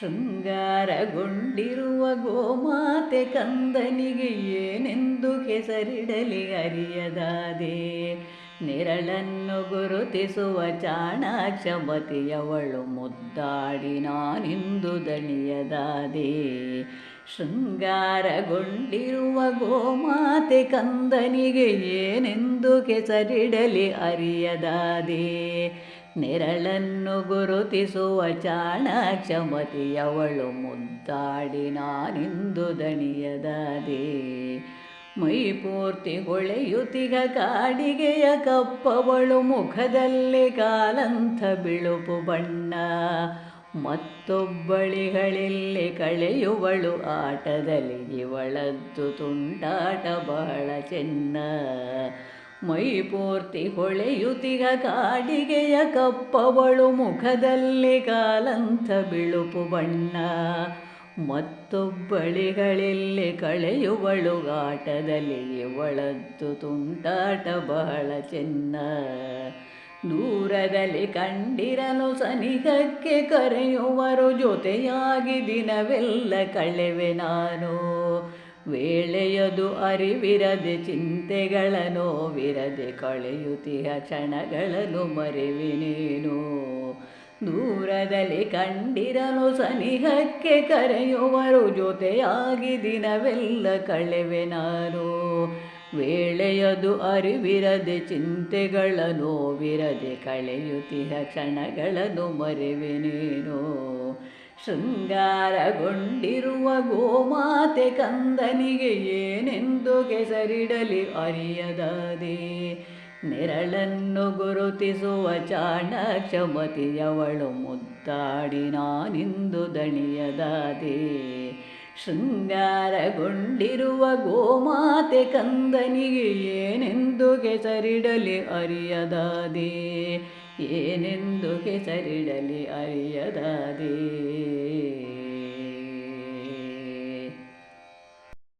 ಶೃಂಗಾರಗೊಂಡಿರುವ ಗೋಮಾತೆ ಕಂದನಿಗೆ ಏನೆಂದು ಹೆಸರಿಡಲಿ ಅರಿಯದಾದೆ. ನೆರಳನ್ನು ಗುರುತಿಸುವ ಚಾಣಾಕ್ಷಮತಿಯವಳು ಮುದ್ದಾಡಿ ನಾನಿಂದು ದಣಿಯದಾದೆ. ಶೃಂಗಾರಗೊಂಡಿರುವ ಗೋಮಾತೆ ಕಂದನಿಗೆ ಏನೆಂದು ಕೆಸರಿಡಲಿ ಅರಿಯದಾದೆ. ನೆರಳನ್ನು ಗುರುತಿಸುವ ಚಾಣಾಕ್ಷಮತಿಯವಳು ಮುದ್ದಾಡಿ ನಾನಿಂದು ದಣಿಯದಾದೆ ಮೈ ಪೂರ್ತಿ ಹೊಳೆಯುತಿಗ ಕಾಡಿಗೆಯ ಕಪ್ಪವಳು ಮುಖದಲ್ಲಿ ಕಾಲಂಥ ಬಿಳುಪು ಬಣ್ಣ. ಮತ್ತೊಬ್ಬಳಿಗಳಿಲ್ಲಿ ಕಳೆಯುವಳು ಆಟದಲ್ಲಿ ಇವಳದ್ದು ತುಂಟಾಟ ಬಹಳ ಚೆನ್ನ. ಮೈ ಪೂರ್ತಿ ಹೊಳೆಯುತಿಗ ಕಾಡಿಗೆಯ ಕಪ್ಪವಳು ಮುಖದಲ್ಲಿ ಕಾಲಂಥ ಬಿಳುಪು ಬಣ್ಣ. ಮತ್ತೊಬ್ಬಳಿಗಳಲ್ಲಿ ಕಳೆಯುವಳು ಆಟದಲ್ಲಿ ಇವಳದ್ದು ತುಂಟಾಟ ಬಹಳ ಚೆನ್ನ. ದೂರದಲ್ಲಿ ಕಂಡಿರಲು ಸನಿಹಕ್ಕೆ ಕರೆಯುವರು ಜೊತೆಯಾಗಿ ದಿನವೆಲ್ಲ ಕಳೆವೆ ನಾನು. ವೇಳೆಯದು ಅರಿವಿರದೆ ಚಿಂತೆಗಳ ನೋವಿರದೆ ಕಳೆಯುತ್ತಿಯ ಕ್ಷಣಗಳನ್ನು ಮರೆವಿ ನೀನು. ದೂರದಲ್ಲಿ ಕಂಡಿರಲು ಸನಿಹಕ್ಕೆ ಕರೆಯುವರು, ಜೊತೆಯಾಗಿ ದಿನವೆಲ್ಲ ಕಳೆವೆ ನಾನು. ವೇಳೆಯದು ಅರಿವಿರದೆ ಚಿಂತೆಗಳ ನೋವಿರದೆ ಕಳೆಯುತ್ತಿಯ ಕ್ಷಣಗಳನ್ನು ಮರೆವೆ ಶೃಂಗಾರಗೊಂಡಿರುವ ಗೋಮಾತೆ ಕಂದನಿಗೆ ಏನೆಂದು ಕೆಸರಿಡಲಿ ಅರಿಯದಾದೆ. ನೆರಳನ್ನು ಗುರುತಿಸುವ ಚಾಣಕ್ಷಮತಿಯವಳು ಮುದ್ದಾಡಿ ನಾನಿಂದು ದಣಿಯದಾದೆ. ಶೃಂಗಾರಗೊಂಡಿರುವ ಗೋಮಾತೆ ಕಂದನಿಗೆ ಏನೆಂದು ಕೆಸರಿಡಲಿ ಅರಿಯದಾದೆ. ಏನೆಂದು ಹೆಸರಿಡಲಿ ಅರಿಯದಾದೆ.